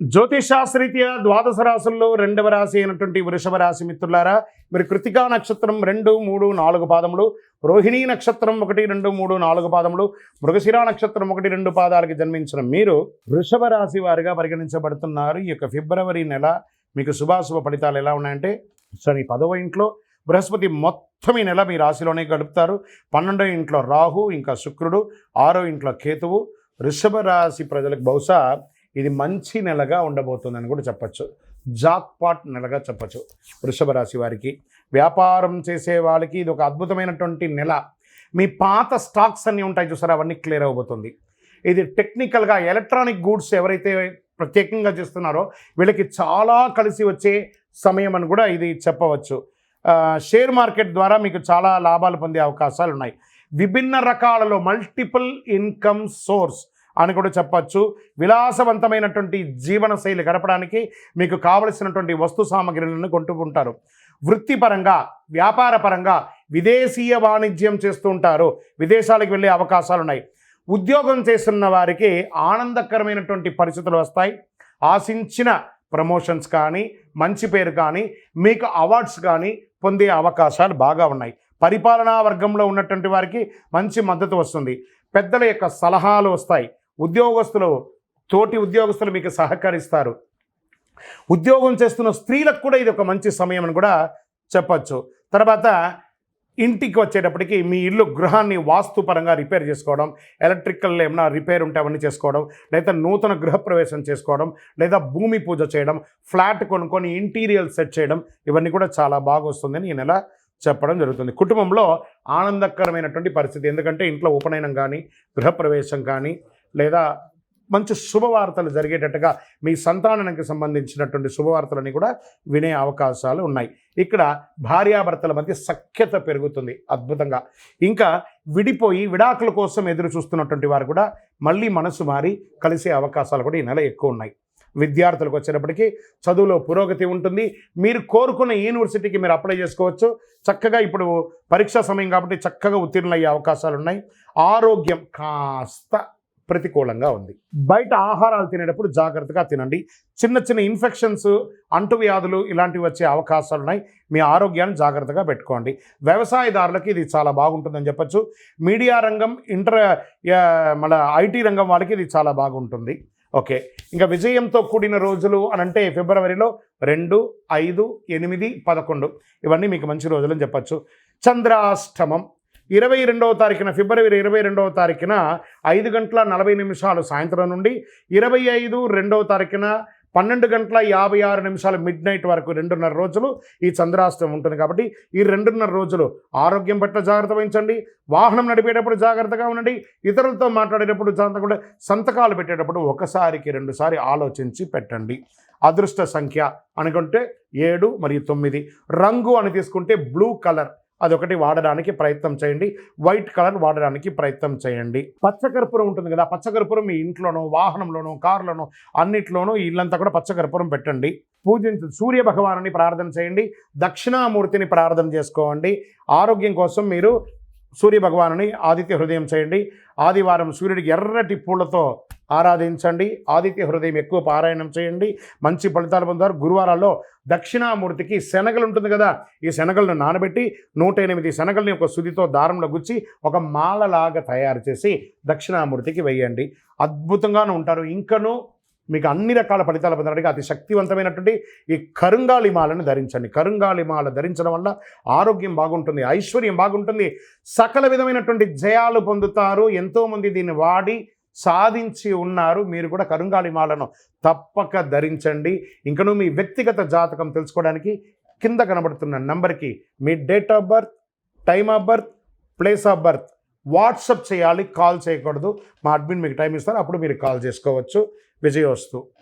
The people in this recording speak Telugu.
జ్యోతిషాస్త్రీత్యా ద్వాదశ రాశుల్లో రెండవ రాశి అయినటువంటి వృషభ రాశి మిత్రులారా మీరు కృతికా నక్షత్రం రెండు మూడు నాలుగు పాదములు రోహిణీ నక్షత్రం ఒకటి రెండు మూడు నాలుగు పాదములు మృగశిరా నక్షత్రం ఒకటి రెండు పాదాలకి జన్మించిన మీరు వృషభ రాశి వారిగా పరిగణించబడుతున్నారు. ఈ యొక్క ఫిబ్రవరి నెల మీకు శుభాశుభ ఫలితాలు ఎలా ఉన్నాయంటే శని పదవ ఇంట్లో బృహస్పతి మొత్తం ఈ నెల మీ రాశిలోనే గడుపుతారు. పన్నెండో ఇంట్లో రాహు ఇంకా శుక్రుడు ఆరో ఇంట్లో కేతువు. వృషభ రాశి ప్రజలకు బహుశా ఇది మంచి నెలగా ఉండబోతుందని కూడా చెప్పచ్చు. జాక్పాట్ నెలగా చెప్పచ్చు వృషభ రాశి వారికి. వ్యాపారం చేసే వాళ్ళకి ఇది ఒక అద్భుతమైనటువంటి నెల. మీ పాత స్టాక్స్ అన్నీ ఉంటాయి చూసారా? అవన్నీ క్లియర్ అవబోతుంది. ఇది టెక్నికల్గా ఎలక్ట్రానిక్ గూడ్స్ ఎవరైతే ప్రత్యేకంగా చేస్తున్నారో వీళ్ళకి చాలా కలిసి వచ్చే సమయం అని కూడా ఇది చెప్పవచ్చు. షేర్ మార్కెట్ ద్వారా మీకు చాలా లాభాలు పొందే అవకాశాలు ఉన్నాయి విభిన్న రకాలలో మల్టిపుల్ ఇన్కమ్ సోర్స్ అని కూడా చెప్పచ్చు. విలాసవంతమైనటువంటి జీవన శైలి గడపడానికి మీకు కావలసినటువంటి వస్తు సామగ్రిలను కొంటూ ఉంటారు. వృత్తిపరంగా వ్యాపారపరంగా విదేశీయ వాణిజ్యం చేస్తూ ఉంటారు. విదేశాలకు వెళ్ళే అవకాశాలు ఉన్నాయి ఉద్యోగం చేస్తున్న వారికి ఆనందకరమైనటువంటి పరిస్థితులు వస్తాయి. ఆశించిన ప్రమోషన్స్ కానీ మంచి పేరు కానీ మీకు అవార్డ్స్ కానీ పొందే అవకాశాలు బాగా ఉన్నాయి. పరిపాలనా వర్గంలో ఉన్నటువంటి వారికి మంచి మద్దతు వస్తుంది. పెద్దల యొక్క సలహాలు వస్తాయి. ఉద్యోగస్తులు తోటి ఉద్యోగస్తులు మీకు సహకరిస్తారు. ఉద్యోగం చేస్తున్న స్త్రీలకు కూడా ఇది ఒక మంచి సమయం అని కూడా చెప్పచ్చు. తర్వాత ఇంటికి వచ్చేటప్పటికి మీ ఇల్లు గృహాన్ని వాస్తుపరంగా రిపేర్ చేసుకోవడం ఎలక్ట్రికల్ ఏమైనా రిపేర్ ఉంటే అవన్నీ చేసుకోవడం లేదా నూతన గృహప్రవేశం చేసుకోవడం లేదా భూమి పూజ చేయడం ఫ్లాట్ కొనుక్కొని ఇంటీరియల్ సెట్ చేయడం ఇవన్నీ కూడా చాలా బాగా వస్తుందని ఈ నెల చెప్పడం జరుగుతుంది. కుటుంబంలో ఆనందకరమైనటువంటి పరిస్థితి. ఎందుకంటే ఇంట్లో ఉపనయనం కానీ గృహప్రవేశం కానీ లేదా మంచి శుభవార్తలు జరిగేటట్టుగా మీ సంతానానికి సంబంధించినటువంటి శుభవార్తలని కూడా వినే అవకాశాలు ఉన్నాయి. ఇక్కడ భార్యాభర్తల మధ్య సఖ్యత పెరుగుతుంది అద్భుతంగా. ఇంకా విడిపోయి విడాకుల కోసం ఎదురు చూస్తున్నటువంటి వారు కూడా మళ్ళీ మనసు మారి కలిసే అవకాశాలు కూడా ఈ నెల ఎక్కువ ఉన్నాయి. విద్యార్థులకు వచ్చినప్పటికీ చదువులో పురోగతి ఉంటుంది. మీరు కోరుకున్న యూనివర్సిటీకి మీరు అప్లై చేసుకోవచ్చు. చక్కగా ఇప్పుడు పరీక్షా సమయం కాబట్టి చక్కగా ఉత్తీర్ణులయ్యే అవకాశాలు ఉన్నాయి. ఆరోగ్యం కాస్త ప్రతికూలంగా ఉంది. బయట ఆహారాలు తినేటప్పుడు జాగ్రత్తగా తినండి. చిన్న చిన్న ఇన్ఫెక్షన్స్ అంటువ్యాధులు ఇలాంటివి వచ్చే అవకాశాలు ఉన్నాయి. మీ ఆరోగ్యాన్ని జాగ్రత్తగా పెట్టుకోండి. వ్యవసాయదారులకి ఇది చాలా బాగుంటుందని చెప్పొచ్చు. మీడియా రంగం ఇంటర్ మన ఐటీ రంగం వాళ్ళకి ఇది చాలా బాగుంటుంది. ఓకే. ఇంకా విజయంతో కూడిన రోజులు అని అంటే ఫిబ్రవరిలో రెండు ఐదు ఎనిమిది పదకొండు. ఇవన్నీ మీకు మంచి రోజులని చెప్పచ్చు. చంద్రాష్టమం. ఇరవై రెండవ తారీఖున ఫిబ్రవరి ఇరవై రెండవ తారీఖున ఐదు గంటల నలభై నిమిషాలు సాయంత్రం నుండి ఇరవై ఐదు రెండవ తారీఖున పన్నెండు గంటల యాభై ఆరు నిమిషాలు మిడ్ నైట్ వరకు రెండున్నర రోజులు ఈ చంద్రాష్టం ఉంటుంది. కాబట్టి ఈ రెండున్నర రోజులు ఆరోగ్యం పట్ల జాగ్రత్త వహించండి. వాహనం నడిపేటప్పుడు జాగ్రత్తగా ఉండండి. ఇతరులతో మాట్లాడేటప్పుడు జాగ్రత్తగా సంతకాలు పెట్టేటప్పుడు ఒకసారికి రెండుసారి ఆలోచించి పెట్టండి. అదృష్ట సంఖ్య అనుకుంటే ఏడు మరియు తొమ్మిది. రంగు అని తీసుకుంటే బ్లూ కలర్. అదొకటి వాడడానికి ప్రయత్నం చేయండి. వైట్ కలర్ వాడడానికి ప్రయత్నం చేయండి. పచ్చకర్పూరం ఉంటుంది కదా పచ్చకర్పూరం మీ ఇంట్లోనో వాహనంలోనో కారులోనో అన్నిట్లోనూ ఇల్లంతా కూడా పచ్చకర్పూరం పెట్టండి. పూజించు సూర్య భగవానుని ప్రార్థన చేయండి. దక్షిణామూర్తిని ప్రార్థన చేసుకోండి. ఆరోగ్యం కోసం మీరు సూర్య భగవానుని ఆదిత్య హృదయం చేయండి. ఆదివారం సూర్యుడికి ఎర్రటి పూలతో ఆరాధించండి. ఆదిత్య హృదయం ఎక్కువ పారాయణం చేయండి. మంచి ఫలితాలు పొందారు గురువారాల్లో దక్షిణామూర్తికి శనగలు ఉంటుంది కదా ఈ శనగలను నానబెట్టి నూట ఎనిమిది శనగల్ని ఒక సుదితో దారంలో గుచ్చి ఒక మాలలాగా తయారు చేసి దక్షిణామూర్తికి వేయండి. అద్భుతంగానే ఉంటారు. ఇంకనూ మీకు అన్ని రకాల ఫలితాలు పొందడానికి అతి శక్తివంతమైనటువంటి ఈ కరుంగాలి మాలను ధరించండి. కరుంగాలి మాల ధరించడం వల్ల ఆరోగ్యం బాగుంటుంది ఐశ్వర్యం బాగుంటుంది. సకల విధమైనటువంటి జయాలు పొందుతారు. ఎంతోమంది దీన్ని వాడి సాధించి ఉన్నారు. మీరు కూడా కరుంగాలి మాలను తప్పక ధరించండి. ఇంకను మీ వ్యక్తిగత జాతకం తెలుసుకోవడానికి కింద కనబడుతున్న నంబర్కి మీ date of birth time of birth place of birth WhatsApp చేయాలి. కాల్ చేయకూడదు. మా అడ్మిన్ మీకు టైం ఇస్తారు. అప్పుడు మీరు కాల్ చేసుకోవచ్చు. విజయోస్తు.